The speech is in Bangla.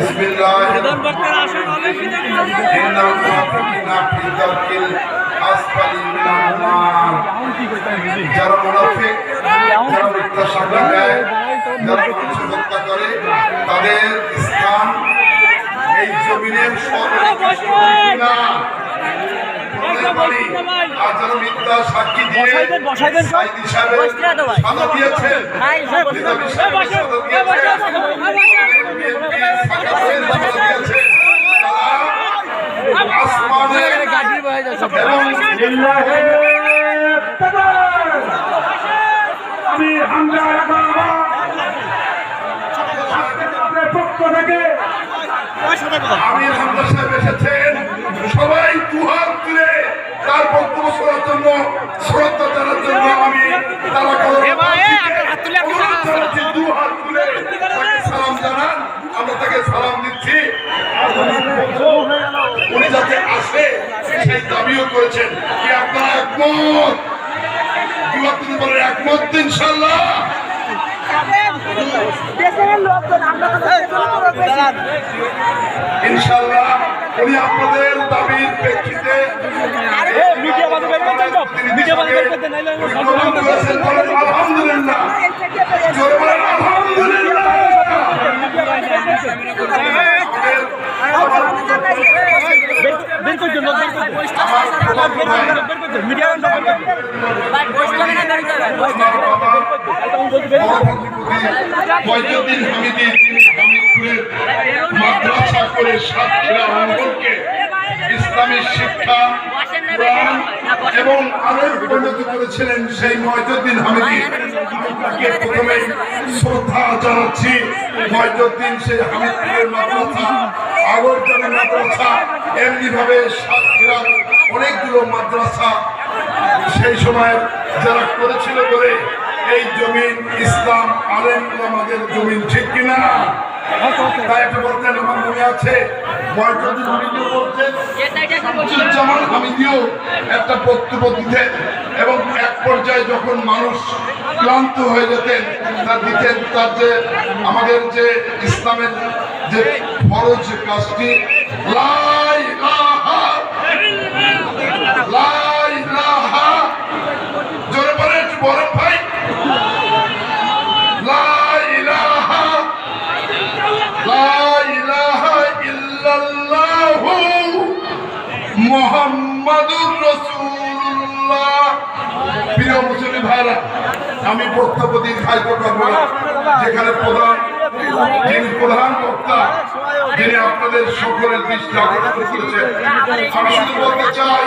بسم الله প্রধান বক্তারা আসুন অলিম্পিক إن المنافقين في الدرك الأسفل من النار যারা মুনাফিক যারা মিথ্যা সাক্ষী দেয় যারা মানুষ হত্যা করে তাদের স্থান এই জমিনের সর্বোচ্চ আর মিথ্যা সাক্ষী দিয়ে। সাইদি দিয়েছেন। নিজামী দিয়েছেন বিএনপি দিয়েছেন। তারা আসমানের তাকবীর আমি হামজা পক্ষ থেকে আমির হামজা সাহেব এসেছেন সবাই দুহাত তুলে তার বক্তব্য শোনার জন্য শ্রদ্ধা জানার জন্য আমি তারা দুহাত তুলে তাকে সালাম জানান। আমরা তাকে সালাম দিচ্ছি। উনি যাতে আসে সেই দাবিও করেছেন। কি আপনারা একমত? দুহাত তুলে বলেন একমত ইনশাল্লাহ দেশের লোকজন আমরা তো ইনশাল্লাহ উনি আপনাদের দাবির প্রেক্ষিতে মিডিয়া বাদে বের করতেন তো মিডিয়া বাদে বের করতেন নাইলে আলহামদুলিল্লাহ জোরে বলেন আলহামদুলিল্লাহ। মিডিয়া বের হামিদি হামিদপুরের মাদ্রাসা করে সাতক্ষীরা অঙ্গনকে ইসলামী শিক্ষা কোরআন এবং আরও পরিণত করেছিলেন সেই মহিউদ্দিন হামিদি। তাকে প্রথমে শ্রদ্ধা জানাচ্ছি মহিউদ্দিন সেই হামিদপুরের মাদ্রাসা আগরতলা মাদ্রাসা এমনি ভাবে সাতক্ষীরা অনেকগুলো মাদ্রাসা সেই সময় যারা করেছিল বলে এই জমিন ইসলাম আলেম আমাদের জমিন ঠিক কিনা? তাই একটা বলতেন আমার মনে আছে ময়জুদ্দিন হামিদিও একটা বক্তব্য এবং এক পর্যায়ে যখন মানুষ ক্লান্ত হয়ে যেতেন তা দিতেন তার যে আমাদের যে ইসলামের যে ফরজ কাজটি লাই ইলাহা মুহাম্মাদুর রসুল্লাহ প্রিয় মুসলিম ভাইরা, আমি বক্তব্য দীর্ঘায়িত করব যেখানে প্রধান, যিনি প্রধান বক্তা, যিনি আপনাদের সকলের দৃষ্টি আকর্ষণ করেছেন। আমি শুধু বলতে চাই